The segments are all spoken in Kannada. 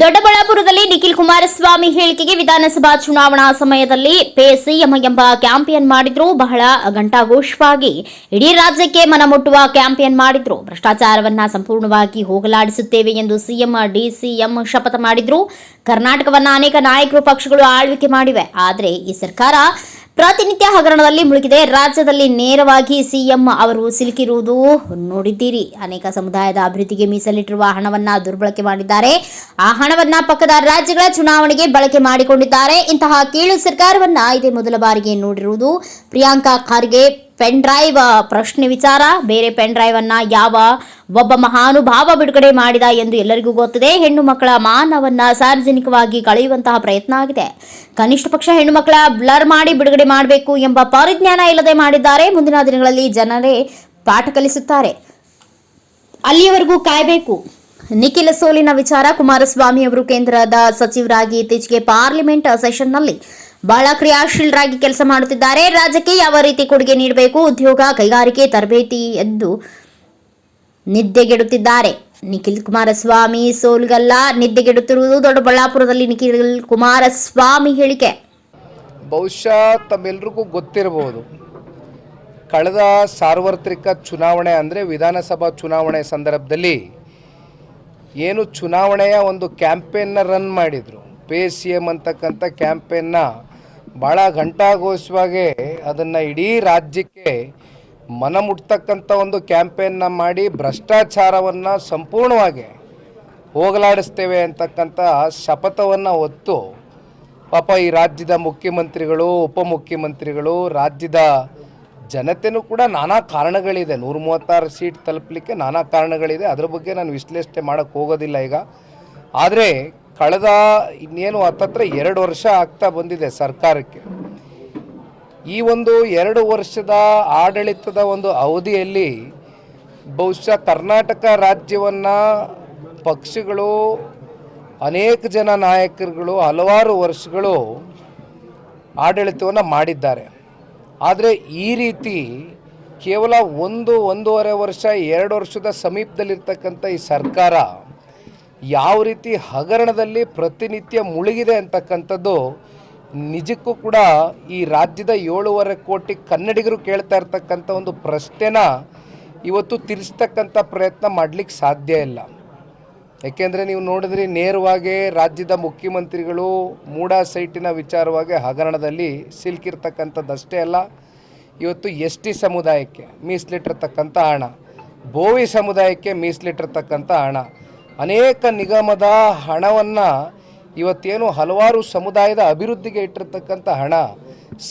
ದೊಡ್ಡಬಳ್ಳಾಪುರದಲ್ಲಿ ನಿಖಿಲ್ ಕುಮಾರಸ್ವಾಮಿ ಹೇಳಿಕೆಗೆ ವಿಧಾನಸಭಾ ಚುನಾವಣಾ ಸಮಯದಲ್ಲಿ ಪೇ ಸಿಎಂ ಎಂಬ ಕ್ಯಾಂಪೇನ್ ಮಾಡಿದ್ರು. ಬಹಳ ಘಂಟಾಘೋಷವಾಗಿ ಇಡೀ ರಾಜ್ಯಕ್ಕೆ ಮನಮುಟ್ಟುವ ಕ್ಯಾಂಪೇನ್ ಮಾಡಿದ್ರು. ಭ್ರಷ್ಟಾಚಾರವನ್ನ ಸಂಪೂರ್ಣವಾಗಿ ಹೋಗಲಾಡಿಸುತ್ತೇವೆ ಎಂದು ಸಿಎಂ, ಡಿಸಿಎಂ ಶಪಥ ಮಾಡಿದ್ರು. ಕರ್ನಾಟಕವನ್ನ ಅನೇಕ ನಾಯಕರು ಪಕ್ಷಗಳು ಆಳ್ವಿಕೆ ಮಾಡಿವೆ. ಆದರೆ ಈ ಸರ್ಕಾರ ಪ್ರತಿನಿತ್ಯ ಹಗರಣದಲ್ಲಿ ಮುಳುಗಿದೆ. ರಾಜ್ಯದಲ್ಲಿ ನೇರವಾಗಿ ಸಿಎಂ ಅವರು ಸಿಲುಕಿರುವುದು ನೋಡಿದ್ದೀರಿ. ಅನೇಕ ಸಮುದಾಯದ ಅಭಿವೃದ್ಧಿಗೆ ಮೀಸಲಿಟ್ಟಿರುವ ಹಣವನ್ನ ದುರ್ಬಳಕೆ ಮಾಡಿದ್ದಾರೆ. ಆ ಹಣವನ್ನ ಪಕ್ಕದ ರಾಜ್ಯಗಳ ಚುನಾವಣೆಗೆ ಬಳಕೆ ಮಾಡಿಕೊಂಡಿದ್ದಾರೆ. ಇಂತಹ ಕೀಳು ಸರ್ಕಾರವನ್ನ ಇದೇ ಮೊದಲ ಬಾರಿಗೆ ನೋಡಿರುವುದು. ಪ್ರಿಯಾಂಕಾ ಖರ್ಗೆ ಪೆನ್ ಡ್ರೈವ್ ಪ್ರಶ್ನೆ ವಿಚಾರ, ಬೇರೆ ಪೆನ್ ಡ್ರೈವ್ ಅನ್ನ ಯಾವ ಒಬ್ಬ ಮಹಾನುಭಾವ ಬಿಡುಗಡೆ ಮಾಡಿದ ಎಂದು ಎಲ್ಲರಿಗೂ ಗೊತ್ತಿದೆ. ಹೆಣ್ಣು ಮಕ್ಕಳ ಮಾನವನ್ನ ಸಾರ್ವಜನಿಕವಾಗಿ ಕಳೆಯುವಂತಹ ಪ್ರಯತ್ನ ಆಗಿದೆ. ಕನಿಷ್ಠ ಪಕ್ಷ ಹೆಣ್ಣು ಮಕ್ಕಳ ಬ್ಲರ್ ಮಾಡಿ ಬಿಡುಗಡೆ ಮಾಡಬೇಕು ಎಂಬ ಪರಿಜ್ಞಾನ ಇಲ್ಲದೆ ಮಾಡಿದ್ದಾರೆ. ಮುಂದಿನ ದಿನಗಳಲ್ಲಿ ಜನರೇ ಪಾಠ ಕಲಿಸುತ್ತಾರೆ. ಅಲ್ಲಿಯವರೆಗೂ ಕಾಯಬೇಕು. ನಿಖಿಲ ಸೋಲಿನ ವಿಚಾರ ಕುಮಾರಸ್ವಾಮಿ ಅವರು ಕೇಂದ್ರದ ಸಚಿವರಾಗಿ ಇತ್ತೀಚೆಗೆ ಪಾರ್ಲಿಮೆಂಟ್ ಸೆಷನ್ನಲ್ಲಿ ಬಹಳ ಕ್ರಿಯಾಶೀಲರಾಗಿ ಕೆಲಸ ಮಾಡುತ್ತಿದ್ದಾರೆ. ರಾಜ್ಯಕ್ಕೆ ಯಾವ ರೀತಿ ಕೊಡುಗೆ ನೀಡಬೇಕು? ಉದ್ಯೋಗ, ಕೈಗಾರಿಕೆ, ತರಬೇತಿ ಎಂದು ನಿದ್ದೆಗೆಡುತ್ತಿದ್ದಾರೆ. ನಿಖಿಲ್ ಕುಮಾರಸ್ವಾಮಿ ಸೋಲ್ಗಲ್ಲ. ನಿದ್ದೆಗೆಡುತ್ತಿರುವುದು ದೊಡ್ಡಬಳ್ಳಾಪುರದಲ್ಲಿ ನಿಖಿಲ್ ಕುಮಾರಸ್ವಾಮಿ ಹೇಳಿಕೆ. ಬಹುಶಃ ತಮ್ಮೆಲ್ರಿಗೂ ಗೊತ್ತಿರಬಹುದು. ಕಳೆದ ಸಾರ್ವತ್ರಿಕ ಚುನಾವಣೆ ಅಂದರೆ ವಿಧಾನಸಭಾ ಚುನಾವಣೆ ಸಂದರ್ಭದಲ್ಲಿ ಏನು ಚುನಾವಣೆಯ ಒಂದು ಕ್ಯಾಂಪೇನ್ನ ರನ್ ಮಾಡಿದರು. ಪೇ ಸಿ ಎಂ ಅಂತಕ್ಕಂಥ ಕ್ಯಾಂಪೇನ್ನ ಭಾಳ ಘಂಟಾಘೋಷವಾಗಿ ಅದನ್ನು ಇಡೀ ರಾಜ್ಯಕ್ಕೆ ಮನ ಮುಟ್ತಕ್ಕಂಥ ಒಂದು ಕ್ಯಾಂಪೇನ್ನ ಮಾಡಿ ಭ್ರಷ್ಟಾಚಾರವನ್ನು ಸಂಪೂರ್ಣವಾಗಿ ಹೋಗಲಾಡಿಸ್ತೇವೆ ಅಂತಕ್ಕಂಥ ಶಪಥವನ್ನು ಹೊತ್ತು ಪಾಪ ಈ ರಾಜ್ಯದ ಮುಖ್ಯಮಂತ್ರಿಗಳು, ಉಪಮುಖ್ಯಮಂತ್ರಿಗಳು, ರಾಜ್ಯದ ಜನತೆನೂ ಕೂಡ ನಾನಾ ಕಾರಣಗಳಿದೆ. ನೂರ ಮೂವತ್ತಾರು ಸೀಟ್ ತಲುಪಲಿಕ್ಕೆ ನಾನಾ ಕಾರಣಗಳಿದೆ. ಅದ್ರ ಬಗ್ಗೆ ನಾನು ವಿಶ್ಲೇಷಣೆ ಮಾಡೋಕ್ಕೆ ಹೋಗೋದಿಲ್ಲ ಈಗ. ಆದರೆ ಕಳೆದ ಇನ್ನೇನು ಹತ್ತತ್ರ ಎರಡು ವರ್ಷ ಆಗ್ತಾ ಬಂದಿದೆ ಸರ್ಕಾರಕ್ಕೆ. ಈ ಒಂದು ಎರಡು ವರ್ಷದ ಆಡಳಿತದ ಒಂದು ಅವಧಿಯಲ್ಲಿ ಬಹುಶಃ ಕರ್ನಾಟಕ ರಾಜ್ಯವನ್ನು ಪಕ್ಷಗಳು, ಅನೇಕ ಜನ ನಾಯಕರುಗಳು ಹಲವಾರು ವರ್ಷಗಳು ಆಡಳಿತವನ್ನು ಮಾಡಿದ್ದಾರೆ. ಆದರೆ ಈ ರೀತಿ ಕೇವಲ ಒಂದು, ಒಂದೂವರೆ ವರ್ಷ, ಎರಡು ವರ್ಷದ ಸಮೀಪದಲ್ಲಿರ್ತಕ್ಕಂಥ ಈ ಸರ್ಕಾರ ಯಾವ ರೀತಿ ಹಗರಣದಲ್ಲಿ ಪ್ರತಿನಿತ್ಯ ಮುಳುಗಿದೆ ಅಂತಕ್ಕಂಥದ್ದು ನಿಜಕ್ಕೂ ಕೂಡ ಈ ರಾಜ್ಯದ ಏಳೂವರೆ ಕೋಟಿ ಕನ್ನಡಿಗರು ಕೇಳ್ತಾ ಇರ್ತಕ್ಕಂಥ ಒಂದು ಪ್ರಶ್ನೆನ ಇವತ್ತು ತಿರ್ಸ್ತಕ್ಕಂಥ ಪ್ರಯತ್ನ ಮಾಡಲಿಕ್ಕೆ ಸಾಧ್ಯ ಇಲ್ಲ. ಏಕೆಂದರೆ ನೀವು ನೋಡಿದ್ರಿ ನೇರವಾಗಿ ರಾಜ್ಯದ ಮುಖ್ಯಮಂತ್ರಿಗಳು ಮೂಡಾ ಸೈಟಿನ ವಿಚಾರವಾಗಿ ಹಗರಣದಲ್ಲಿ ಸಿಲುಕಿರ್ತಕ್ಕಂಥದ್ದಷ್ಟೇ ಅಲ್ಲ, ಇವತ್ತು ಎಸ್ ಟಿ ಸಮುದಾಯಕ್ಕೆ ಮೀಸಲಿಟ್ಟಿರ್ತಕ್ಕಂಥ ಹಣ ಬೋವಿ ಸಮುದಾಯಕ್ಕೆ ಮೀಸಲಿಟ್ಟಿರ್ತಕ್ಕಂಥ ಹಣ ಅನೇಕ ನಿಗಮದ ಹಣವನ್ನು ಇವತ್ತೇನು ಹಲವಾರು ಸಮುದಾಯದ ಅಭಿವೃದ್ಧಿಗೆ ಇಟ್ಟಿರ್ತಕ್ಕಂಥ ಹಣ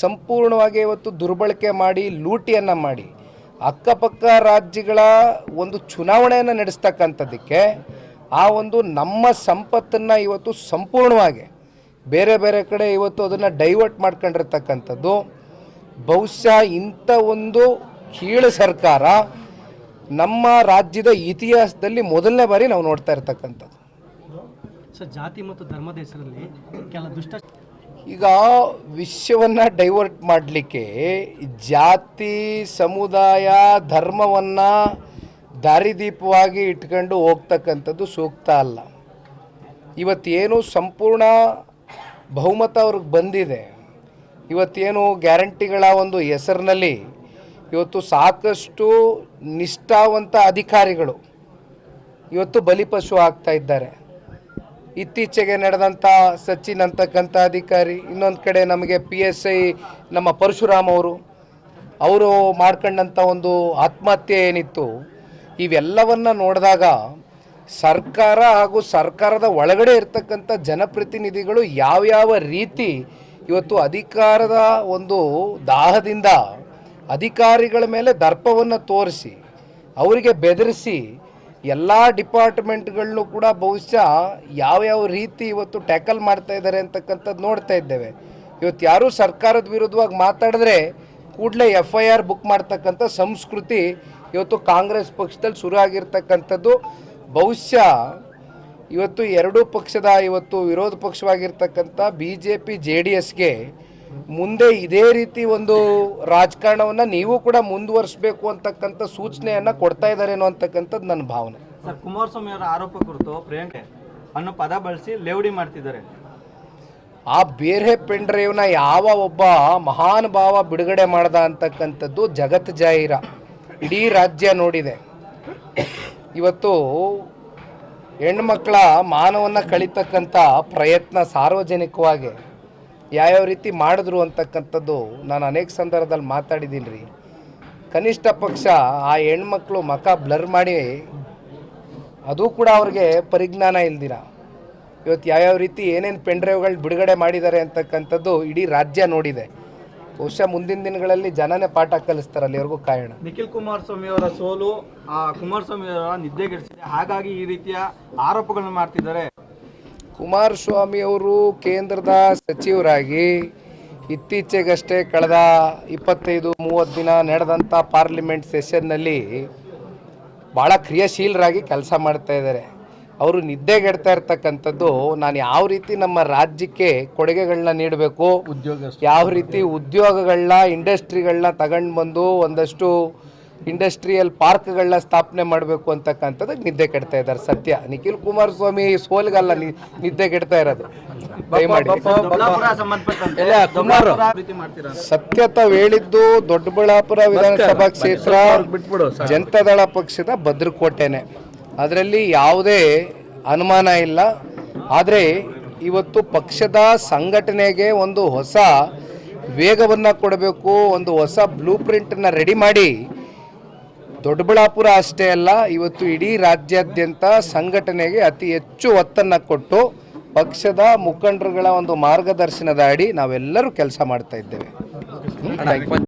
ಸಂಪೂರ್ಣವಾಗಿ ಇವತ್ತು ದುರ್ಬಳಕೆ ಮಾಡಿ, ಲೂಟಿಯನ್ನು ಮಾಡಿ, ಅಕ್ಕಪಕ್ಕ ರಾಜ್ಯಗಳ ಒಂದು ಚುನಾವಣೆಯನ್ನು ನಡೆಸ್ತಕ್ಕಂಥದ್ದಕ್ಕೆ ಆ ಒಂದು ನಮ್ಮ ಸಂಪತ್ತನ್ನು ಇವತ್ತು ಸಂಪೂರ್ಣವಾಗಿ ಬೇರೆ ಬೇರೆ ಕಡೆ ಇವತ್ತು ಅದನ್ನು ಡೈವರ್ಟ್ ಮಾಡ್ಕೊಂಡಿರ್ತಕ್ಕಂಥದ್ದು. ಬಹುಶಃ ಇಂಥ ಒಂದು ಕೀಳು ಸರ್ಕಾರ ನಮ್ಮ ರಾಜ್ಯದ ಇತಿಹಾಸದಲ್ಲಿ ಮೊದಲನೇ ಬಾರಿ ನಾವು ನೋಡ್ತಾ ಇರ್ತಕ್ಕಂಥದ್ದು. ಜಾತಿ ಮತ್ತು ಧರ್ಮದ ಹೆಸರಲ್ಲಿ ಕೆಲ ದುಷ್ಟ ಈಗ ವಿಶ್ವವನ್ನು ಡೈವರ್ಟ್ ಮಾಡಲಿಕ್ಕೆ ಜಾತಿ ಸಮುದಾಯ ಧರ್ಮವನ್ನು ದಾರಿದೀಪವಾಗಿ ಇಟ್ಕೊಂಡು ಹೋಗ್ತಕ್ಕಂಥದ್ದು ಸೂಕ್ತ ಅಲ್ಲ. ಇವತ್ತೇನು ಸಂಪೂರ್ಣ ಬಹುಮತ ಅವ್ರಿಗೆ ಬಂದಿದೆ. ಇವತ್ತೇನು ಗ್ಯಾರಂಟಿಗಳ ಒಂದು ಹೆಸರಿನಲ್ಲಿ ಇವತ್ತು ಸಾಕಷ್ಟು ನಿಷ್ಠಾವಂತ ಅಧಿಕಾರಿಗಳು ಇವತ್ತು ಬಲಿಪಶು ಆಗ್ತಾ ಇದ್ದಾರೆ. ಇತ್ತೀಚೆಗೆ ನಡೆದಂಥ ಸಚಿನ್ ಅಂತಕ್ಕಂಥ ಅಧಿಕಾರಿ, ಇನ್ನೊಂದು ಕಡೆ ನಮಗೆ ಪಿ ಎಸ್ ಐ ನಮ್ಮ ಪರಶುರಾಮ್ ಅವರು ಅವರು ಮಾಡ್ಕೊಂಡಂಥ ಒಂದು ಆತ್ಮಹತ್ಯೆ ಏನಿತ್ತು, ಇವೆಲ್ಲವನ್ನ ನೋಡಿದಾಗ ಸರ್ಕಾರ ಹಾಗೂ ಸರ್ಕಾರದ ಒಳಗಡೆ ಇರ್ತಕ್ಕಂಥ ಜನಪ್ರತಿನಿಧಿಗಳು ಯಾವ್ಯಾವ ರೀತಿ ಇವತ್ತು ಅಧಿಕಾರದ ಒಂದು ದಾಹದಿಂದ ಅಧಿಕಾರಿಗಳ ಮೇಲೆ ದರ್ಪವನ್ನು ತೋರಿಸಿ, ಅವರಿಗೆ ಬೆದರಿಸಿ ಎಲ್ಲ ಡಿಪಾರ್ಟ್ಮೆಂಟ್ಗಳನ್ನೂ ಕೂಡ ಬಹುಶಃ ಯಾವ್ಯಾವ ರೀತಿ ಇವತ್ತು ಟ್ಯಾಕಲ್ ಮಾಡ್ತಾ ಇದ್ದಾರೆ ಅಂತಕ್ಕಂಥದ್ದು ನೋಡ್ತಾ ಇದ್ದೇವೆ. ಇವತ್ತು ಯಾರೂ ಸರ್ಕಾರದ ವಿರುದ್ಧವಾಗಿ ಮಾತಾಡಿದ್ರೆ ಕೂಡಲೇ ಎಫ್ ಐ ಆರ್ ಬುಕ್ ಮಾಡ್ತಕ್ಕಂಥ ಸಂಸ್ಕೃತಿ ಇವತ್ತು ಕಾಂಗ್ರೆಸ್ ಪಕ್ಷದಲ್ಲಿ ಶುರು ಆಗಿರ್ತಕ್ಕಂಥದ್ದು. ಬಹುಶಃ ಇವತ್ತು ಎರಡೂ ಪಕ್ಷದ, ಇವತ್ತು ವಿರೋಧ ಪಕ್ಷವಾಗಿರ್ತಕ್ಕಂಥ B J P J D ಎಸ್ಗೆ ಮುಂದೆ ಇದೇ ರೀತಿ ಒಂದು ರಾಜಕಾರಣವನ್ನ ನೀವು ಕೂಡ ಮುಂದುವರಿಸಬೇಕು ಅಂತಕ್ಕಂಥ ಸೂಚನೆಯನ್ನ ಕೊಡ್ತಾ ಇದ್ದಾರೇನೋ ಅಂತಕ್ಕಂಥದ್ದು ನನ್ನ ಭಾವನೆ. ಸರ್ ಕುಮಾರಸ್ವಾಮಿ ಅವರ ಆರೋಪ ಕುರಿತು ಪ್ರಿಯಾಂಕೆ ಅನ್ನೋ ಪದ ಬಳಸಿ ಲೇವಡಿ ಮಾಡ್ತಿದ್ದಾರೆ. ಆ ಬೇರೆ ಪೆಂಡ್ರೈವ್ನ ಯಾವ ಒಬ್ಬ ಮಹಾನ್ ಭಾವ ಬಿಡುಗಡೆ ಮಾಡ್ದ ಅಂತಕ್ಕಂಥದ್ದು ಜಗತ್ ಜಾಹೀರ. ಇಡೀ ರಾಜ್ಯ ನೋಡಿದೆ. ಇವತ್ತು ಹೆಣ್ಮಕ್ಳ ಮಾನವನ್ನ ಕಳಿತಕ್ಕಂಥ ಪ್ರಯತ್ನ ಸಾರ್ವಜನಿಕವಾಗಿ ಯಾವ್ಯಾವ ರೀತಿ ಮಾಡಿದ್ರು ಅಂತಕ್ಕಂಥದ್ದು ನಾನು ಅನೇಕ ಸಂದರ್ಭದಲ್ಲಿ ಮಾತಾಡಿದ್ದೀನಿ ರೀ. ಕನಿಷ್ಠ ಪಕ್ಷ ಆ ಹೆಣ್ಮಕ್ಳು ಮಖ ಬ್ಲರ್ ಮಾಡಿ ಅದು ಕೂಡ ಅವ್ರಿಗೆ ಪರಿಜ್ಞಾನ ಇಲ್ದಿರ. ಇವತ್ತು ಯಾವ್ಯಾವ ರೀತಿ ಏನೇನು ಪೆಂಡ್ರೈವ್ಗಳು ಬಿಡುಗಡೆ ಮಾಡಿದ್ದಾರೆ ಅಂತಕ್ಕಂಥದ್ದು ಇಡೀ ರಾಜ್ಯ ನೋಡಿದೆ. ಬಹುಶಃ ಮುಂದಿನ ದಿನಗಳಲ್ಲಿ ಜನನೇ ಪಾಠ ಕಲಿಸ್ತಾರೆ ಅಲ್ಲಿವರೆಗೂ ಕಾಯೋಣ ನಿಖಿಲ್ ಕುಮಾರಸ್ವಾಮಿ ಅವರ ಸೋಲು, ಆ ಕುಮಾರಸ್ವಾಮಿ ಅವರ ನಿದ್ದೆಗೆಡಿಸಿದೆ ಹಾಗಾಗಿ ಈ ರೀತಿಯ ಆರೋಪಗಳನ್ನು ಮಾಡ್ತಿದ್ದಾರೆ. ಕುಮಾರಸ್ವಾಮಿ ಅವರು ಕೇಂದ್ರದ ಸಚಿವರಾಗಿ ಇತ್ತೀಚೆಗಷ್ಟೇ ಕಳೆದ ಇಪ್ಪತ್ತೈದು ಮೂವತ್ತು ದಿನ ನಡೆದಂಥ ಪಾರ್ಲಿಮೆಂಟ್ ಸೆಷನ್ನಲ್ಲಿ ಭಾಳ ಕ್ರಿಯಾಶೀಲರಾಗಿ ಕೆಲಸ ಮಾಡ್ತಾ ಇದ್ದಾರೆ. ಅವರು ನಿದ್ದೆಗೆಡ್ತಾ ಇರ್ತಕ್ಕಂಥದ್ದು ನಾನು ಯಾವ ರೀತಿ ನಮ್ಮ ರಾಜ್ಯಕ್ಕೆ ಕೊಡುಗೆಗಳನ್ನ ನೀಡಬೇಕು ಉದ್ಯೋಗ ಯಾವ ರೀತಿ ಉದ್ಯೋಗಗಳನ್ನ ಇಂಡಸ್ಟ್ರಿಗಳನ್ನ ತಗೊಂಡು ಬಂದು ಒಂದಷ್ಟು ಇಂಡಸ್ಟ್ರಿಯಲ್ ಪಾರ್ಕ್ಗಳನ್ನ ಸ್ಥಾಪನೆ ಮಾಡಬೇಕು ಅಂತಕ್ಕಂಥದ್ದಕ್ಕೆ ನಿದ್ದೆ ಕೆಡ್ತಾ ಇದ್ದಾರೆ. ಸತ್ಯ. ನಿಖಿಲ್ ಕುಮಾರಸ್ವಾಮಿ ಸೋಲ್ಗಲ್ಲ ನಿದ್ದೆ ಕೆಡ್ತಾ ಇರೋದು. ಸತ್ಯತಾವ್ ಸತ್ಯ ತಾವ್ ಹೇಳಿದ್ದು ದೊಡ್ಡಬಳ್ಳಾಪುರ ವಿಧಾನಸಭಾ ಕ್ಷೇತ್ರ ಜನತಾದಳ ಪಕ್ಷದ ಭದ್ರಕೋಟೆನೆ. ಅದರಲ್ಲಿ ಯಾವುದೇ ಅನುಮಾನ ಇಲ್ಲ. ಆದರೆ ಇವತ್ತು ಪಕ್ಷದ ಸಂಘಟನೆಗೆ ಒಂದು ಹೊಸ ವೇಗವನ್ನು ಕೊಡಬೇಕು ಒಂದು ಹೊಸ ಬ್ಲೂ ಪ್ರಿಂಟನ್ನು ರೆಡಿ ಮಾಡಿ ದೊಡ್ಡಬಳ್ಳಾಪುರ ಅಷ್ಟೇ ಅಲ್ಲ, ಇವತ್ತು ಇಡೀ ರಾಜ್ಯಾದ್ಯಂತ ಸಂಘಟನೆಗೆ ಅತಿ ಹೆಚ್ಚು ಒತ್ತನ್ನು ಕೊಟ್ಟು ಪಕ್ಷದ ಮುಖಂಡರುಗಳ ಒಂದು ಮಾರ್ಗದರ್ಶನದ ಅಡಿ ನಾವೆಲ್ಲರೂ ಕೆಲಸ ಮಾಡ್ತಾ ಇದ್ದೇವೆ.